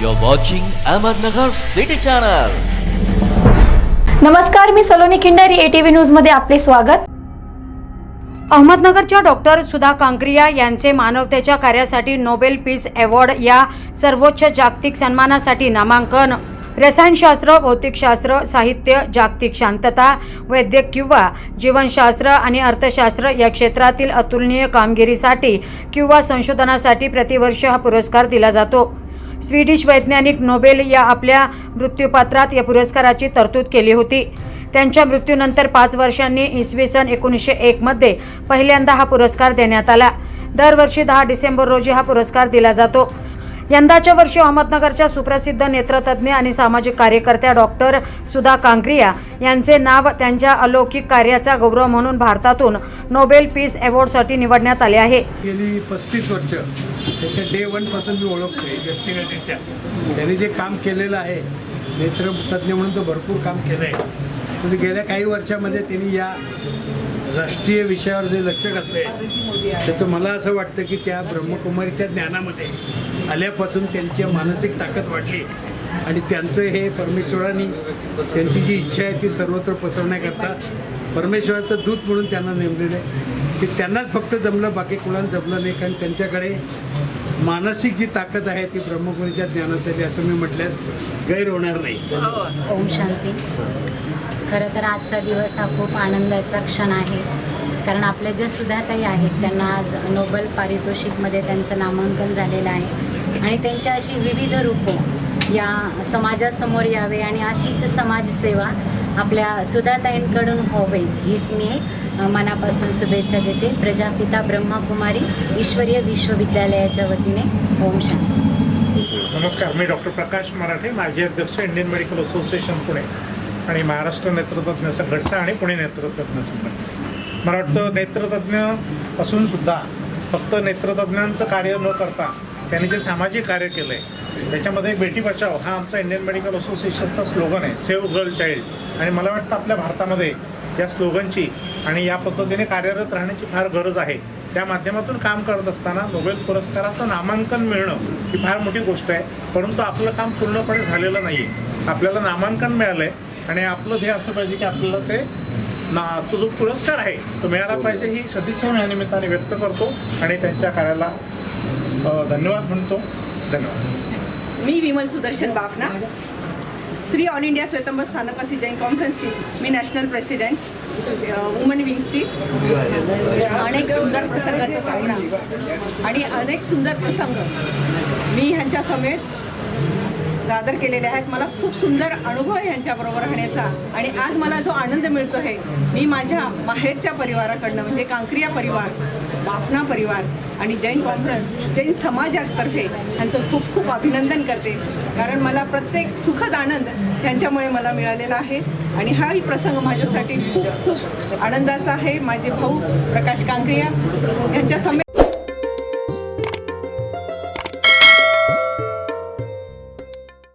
You're watching Ahmednagar City Channel. नमस्कार मी Saloni Khindari ATV न्यूजमध्ये आपले स्वागत. अहमदनगरच्या डॉक्टर सुधा कांक्रिया यांचे मानवतेच्या कार्यासाठी नोबेल पीस अवॉर्ड या सर्वोच्च जागतिक सन्मानासाठी नामांकन. रसायनशास्त्र भौतिकशास्त्र साहित्य जागतिक शांतता वैद्यक किंवा जीवनशास्त्र आणि अर्थशास्त्र या क्षेत्रातील अतुलनीय कामगिरीसाठी किंवा संशोधनासाठी प्रतिवर्ष हा पुरस्कार दिला जातो. स्वीडिश वैज्ञानिक नोबेल या आपल्या मृत्यूपात्रात या पुरस्काराची तरतूद केली होती. त्यांच्या मृत्यूनंतर पाच वर्षांनी इसवी सन एकोणीसशे एकमध्ये पहिल्यांदा हा पुरस्कार देण्यात आला. दरवर्षी दहा डिसेंबर रोजी हा पुरस्कार दिला जातो. यंदाच्या वर्षी अहमदनगरच्या सुप्रसिद्ध नेत्रतज्ज्ञ आणि सामाजिक कार्यकर्त्या डॉक्टर सुधा कांक्रिया यांचे नाव त्यांच्या अलौकिक कार्याचा गौरव म्हणून भारतातून नोबेल पीस अवॉर्डसाठी निवडण्यात आले आहे. गेली पस्तीस वर्ष त्याच्या डे वनपासून मी ओळखतोय व्यक्तिगतरित्या त्यांनी जे काम केलेलं आहे नेत्रतज्ज्ञ म्हणून तो भरपूर काम केलं आहे म्हणजे गेल्या काही वर्षामध्ये त्यांनी या राष्ट्रीय विषयावर जे लक्ष घातलं आहे त्याचं मला असं वाटतं की त्या ब्रह्मकुमारीच्या ज्ञानामध्ये आल्यापासून त्यांची मानसिक ताकद वाढली. आणि त्यांचं हे परमेश्वराने त्यांची जी इच्छा आहे ती सर्वत्र पसरण्याकरता परमेश्वराचं दूत म्हणून त्यांना नेमलेलं आहे. की त्यांनाच फक्त जमलं बाकी कुणाला जमलं नाही कारण त्यांच्याकडे मानसिक जी ताकद आहे ती ब्रह्मकुमारीच्या ज्ञानात आली असं मी म्हटल्यास गैर होणार नाही. ओम शांती. खरं तर आजचा दिवस हा खूप आनंदाचा क्षण आहे. कारण आपल्या ज्या सुधाताई आहेत त्यांना आज नोबेल पारितोषिकमध्ये त्यांचं नामांकन झालेलं आहे. आणि त्यांच्या अशी विविध रूपं या समाजासमोर यावे आणि अशीच समाजसेवा आपल्या सुधाताईंकडून व्हावी हीच मी मनापासून शुभेच्छा देते. प्रजापिता ब्रह्मकुमारी ईश्वरीय विश्वविद्यालयाच्या वतीने. ओम शांती. नमस्कार मी डॉक्टर प्रकाश मराठे माजी अध्यक्ष इंडियन मेडिकल असोसिएशन पुणे आणि महाराष्ट्र नेत्रतज्ञ संघटना आणि पुणे नेत्रतज्ञ संघटना. मला वाटतं नेत्रतज्ञ असूनसुद्धा फक्त नेत्रतज्ञांचं कार्य न करता त्यांनी जे सामाजिक कार्य केलं आहे त्याच्यामध्ये बेटी बचाव हा आमचा इंडियन मेडिकल असोसिएशनचा स्लोगन आहे सेव्ह गर्ल चाइल्ड आणि मला वाटतं आपल्या भारतामध्ये या स्लोगनची आणि या पद्धतीने कार्यरत राहण्याची फार गरज आहे. त्या माध्यमातून काम करत असताना नोबेल पुरस्काराचं नामांकन मिळणं ही फार मोठी गोष्ट आहे. परंतु आपलं काम पूर्णपणे झालेलं नाही आहे आपल्याला नामांकन मिळालं आहे आणि आपलं ध्येय असं पाहिजे की आपल्याला ते ना तो जो पुरस्कार आहे तो मिळाला पाहिजे ही. सदिच्छा मी या निमित्ताने व्यक्त करतो आणि त्यांच्या कार्याला धन्यवाद म्हणतो. धन्यवाद. मी विमल सुदर्शन बाफना. श्री ऑल इंडिया स्वयंबर स्थानकासी जैन कॉन्फरन्सची मी नॅशनल प्रेसिडेंट वुमन विंग्सची अनेक सुंदर प्रसंगाचा सामना. आणि अनेक सुंदर प्रसंग मी ह्यांच्या समेत सादर केलेले आहेत. मला खूप सुंदर अनुभव आहे ह्यांच्याबरोबर राहण्याचा. आणि आज मला जो आनंद मिळतो आहे मी माझ्या माहेरच्या परिवाराकडनं म्हणजे कांक्रिया परिवार बाफना परिवार आणि जैन कॉन्फरन्स जैन समाजातर्फे ह्यांचं खूप खूप अभिनंदन करते. कारण मला प्रत्येक सुखद आनंद ह्यांच्यामुळे मला मिळालेला आहे. आणि हाही प्रसंग माझ्यासाठी खूप खूप आनंदाचा आहे. माझे भाऊ प्रकाश कांक्रिया यांच्या समेत